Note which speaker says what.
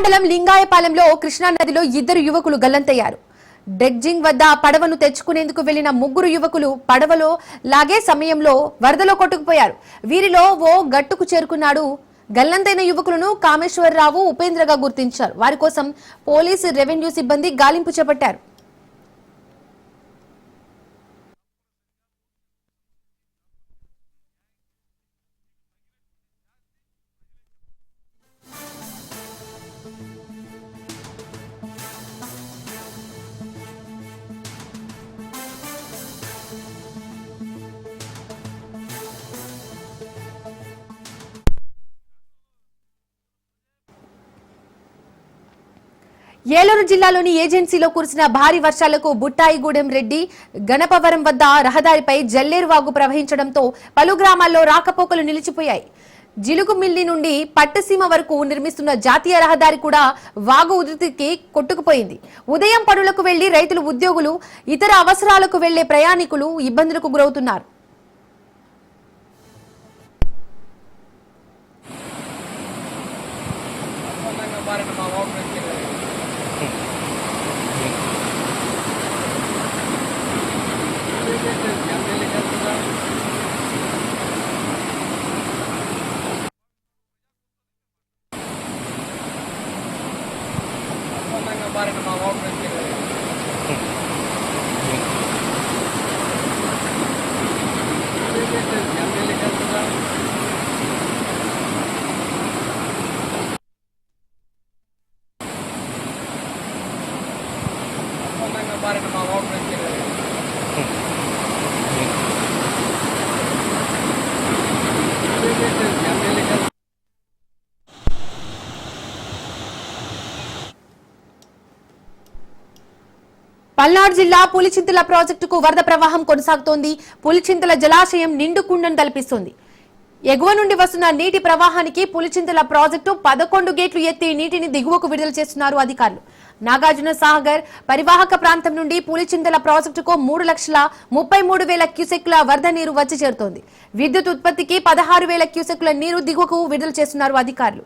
Speaker 1: మండలం లింగాయపాలెంలో కృష్ణా నదిలో ఇద్దరు యువకులు గల్లంతయ్యారు. డెగ్జింగ్ వద్ద పడవను తెచ్చుకునేందుకు వెళ్ళిన ముగ్గురు యువకులు పడవలో లాగే సమయంలో వరదలో కొట్టుకుపోయారు. వీరిలో ఓ గట్టుకు చేరుకున్నాడు గల్లంతైన యువకులను కామేశ్వరరావు ఉపేంద్రగా గుర్తించారు. వారి కోసం పోలీసు రెవెన్యూ సిబ్బంది గాలింపు చేపట్టారు. ఏలూరు జిల్లాలోని ఏజెన్సీలో కురిసిన భారీ వర్షాలకు బుట్టాయిగూడెం రెడ్డి గణపవరం వద్ద రహదారిపై జల్లేరు వాగు ప్రవహించడంతో పలు గ్రామాల్లో రాకపోకలు నిలిచిపోయాయి. జిలుగుమిల్లి నుండి పట్టసీమ వరకు నిర్మిస్తున్న జాతీయ రహదారి కూడా వాగు ఉధృతికి కొట్టుకుపోయింది. ఉదయం పనులకు వెళ్ళి రైతులు ఉద్యోగులు ఇతర అవసరాలకు వెళ్ళే ప్రయాణికులు ఇబ్బందులకు గురవుతున్నారు. waarin de man Ik ben Para naman ako. Palnadu జిల్లా పులిచింతల ప్రాజెక్టుకు వరద ప్రవాహం కొనసాగుతోంది. పులిచింతల జలాశయం నిండు కుండను తలపిస్తోంది. ఎగువ నుండి వస్తున్న నీటి ప్రవాహానికి పులిచింతల ప్రాజెక్టు పదకొండు గేట్లు ఎత్తి నీటిని దిగువకు విడుదల చేస్తున్నారు అధికారులు. నాగార్జున సాగర్ పరివాహక ప్రాంతం నుండి పులిచింతల ప్రాజెక్టుకు మూడు లక్షల ముప్పై మూడు వేల క్యూసెక్ల వరద నీరు వచ్చి చేరుతోంది. విద్యుత్ ఉత్పత్తికి పదహారు వేల క్యూసెక్ల నీరు దిగువకు విడుదల చేస్తున్నారు అధికారులు.